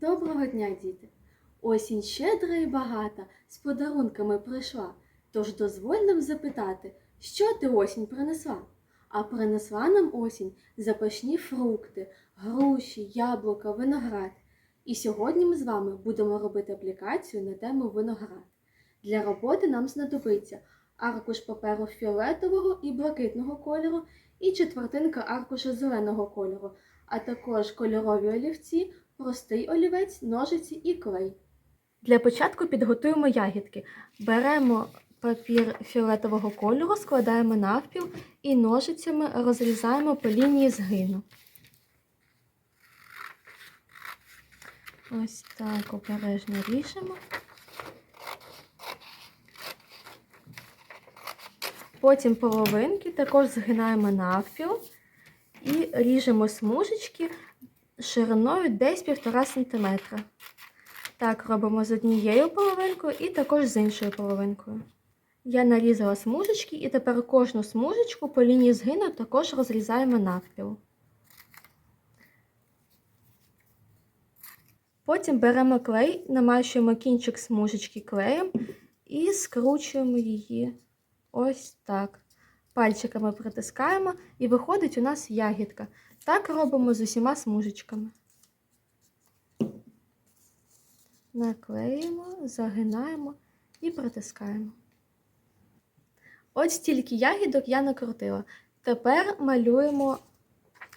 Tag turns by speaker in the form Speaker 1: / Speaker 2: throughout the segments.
Speaker 1: Доброго дня, діти! Осінь щедра і багата, з подарунками прийшла. Тож дозволь нам запитати, що ти осінь принесла? А принесла нам осінь запашні фрукти, груші, яблука, виноград. І сьогодні ми з вами будемо робити аплікацію на тему виноград. Для роботи нам знадобиться аркуш паперу фіолетового і блакитного кольору і четвертинка аркуша зеленого кольору, а також кольорові олівці, простий олівець, ножиці і клей. Для початку підготуємо ягідки. Беремо папір фіолетового кольору, складаємо навпіл і ножицями розрізаємо по лінії згину. Ось так обережно ріжемо. Потім половинки також згинаємо навпіл і ріжемо смужечки шириною десь 1,5 см. Так робимо з однією половинкою і також з іншою половинкою. Я нарізала смужечки і тепер кожну смужечку по лінії згину також розрізаємо навпіл. Потім беремо клей, намащуємо кінчик смужечки клеєм і скручуємо її ось так. Пальчиками притискаємо і виходить у нас ягідка. Так робимо з усіма смужечками. Наклеїмо, загинаємо і притискаємо. Ось стільки ягідок я накрутила. Тепер малюємо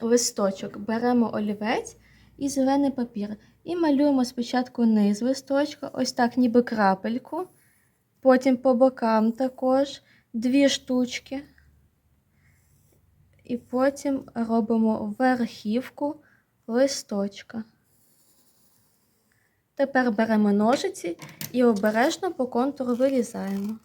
Speaker 1: листочок. Беремо олівець і зелений папір. І малюємо спочатку низ листочка, ось так, ніби крапельку. Потім по бокам також дві штучки. І потім робимо верхівку листочка. Тепер беремо ножиці і обережно по контуру вирізаємо.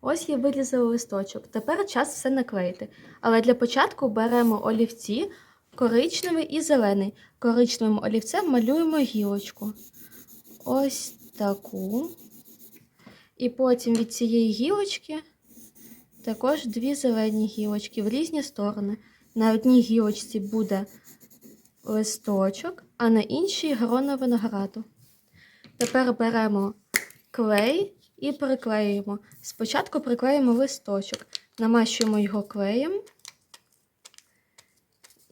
Speaker 1: Ось я вирізала листочок. Тепер час все наклеїти. Але для початку беремо олівці коричневий і зелений. Коричневим олівцем малюємо гілочку. Ось таку. І потім від цієї гілочки також дві зелені гілочки в різні сторони. На одній гілочці буде листочок, а на іншій грона винограду. Тепер беремо клей і приклеюємо. Спочатку приклеїмо листочок, намащуємо його клеєм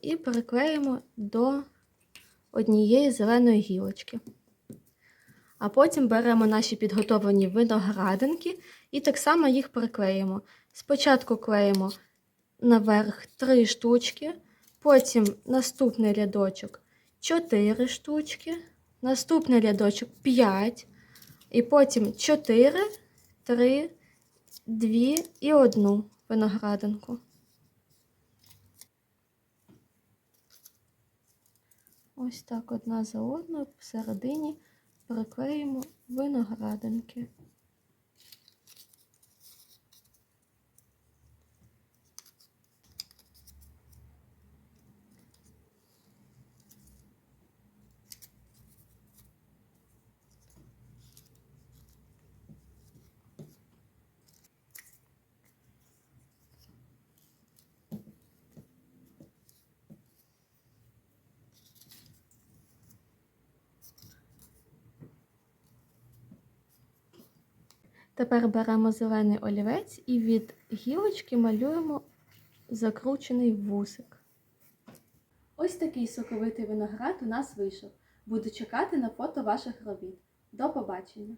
Speaker 1: і приклеїмо до однієї зеленої гілочки. А потім беремо наші підготовлені виноградинки і так само їх приклеїмо. Спочатку клеїмо наверх 3 штучки, потім наступний рядочок 4 штучки, наступний рядочок 5, і потім 4, 3, 2 і 1 виноградинку. Ось так одна за одною посередині приклеїмо виноградинки. Тепер беремо зелений олівець і від гілочки малюємо закручений вусик. Ось такий соковитий виноград у нас вийшов. Буду чекати на фото ваших робіт. До побачення!